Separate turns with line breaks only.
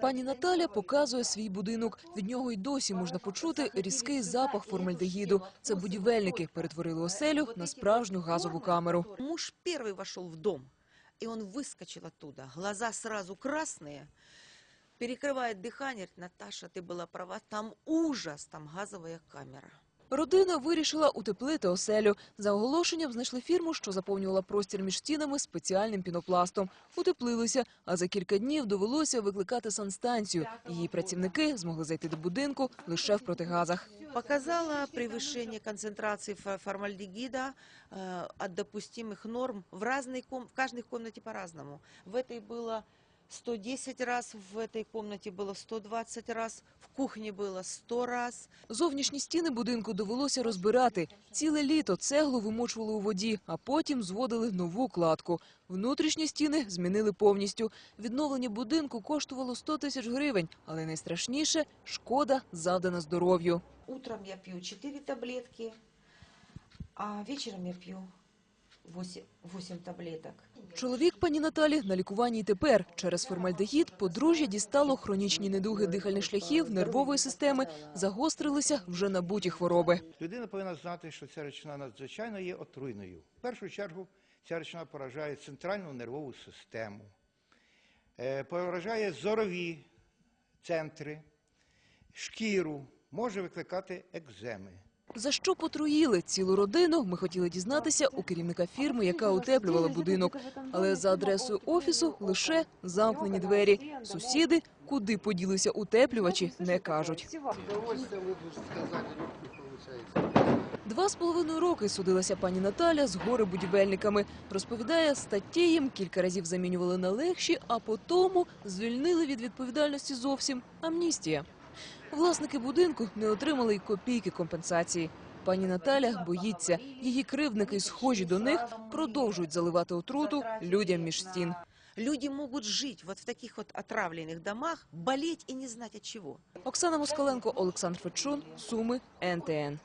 Пані Наталя показує свій будинок. Від нього й досі можна почути різкий запах формальдегіду. Це будівельники перетворили оселю на справжню газову камеру.
Муж первый вошел в дом, и он выскочил оттуда. Глаза сразу красные, перекрывает дыхание. Говорит, Наташа, ты была права, там ужас, там газовая камера.
Родина вирішила утеплити оселю. За оголошенням знайшли фірму, що заповнювала простір між стінами спеціальним пінопластом. Утеплилися, а за кілька днів довелося викликати санстанцію. Її працівники змогли зайти до будинку лише в протигазах.
Показала превышение концентрации фо- формальдегида э, от допустимых норм в, разной ком- в каждой комнате по-разному. В этой было 110 раз, в этой комнате было 120 раз, в кухне было 100 раз.
Зовнішні стіни будинку довелося розбирати. Ціле літо цеглу вимочували у воді, а потім зводили нову кладку. Внутрішні стіни змінили повністю. Відновлення будинку коштувало 100 тисяч гривень, але найстрашніше – шкода завдана здоров'ю.
Утром я пью 4 таблетки, а вечером я пью 8, 8 таблеток.
Чоловік пані Наталі на лікуванні й тепер. Через формальдегід подружжя дістало хронічні недуги дихальних шляхів, нервової системи, загострилися вже набуті хвороби.
Людина повинна знати, що ця речовина надзвичайно є отруйною. В першу чергу ця речовина поражає центральну нервову систему, е, поражає зорові центри, шкіру, може викликати екземи.
За що потруїли цілу родину, ми хотіли дізнатися у керівника фірми, яка утеплювала будинок. Але за адресою офісу лише замкнені двері. Сусіди, куди поділися утеплювачі, не кажуть. Два з половиною роки судилася пані Наталя з горе-будівельниками. Розповідає, статті їм кілька разів замінювали на легші, а потому звільнили від відповідальності зовсім амністія. Власники будинку не отримали й копійки компенсації. Пані Наталя боїться, її кривдники, схожі до них, продовжують заливати отруту людям між стін.
Люди можуть жить вот в таких от отравлених домах, боліти і не знати від чого.
Оксана Москаленко, Олександр Фечун, Суми, НТН.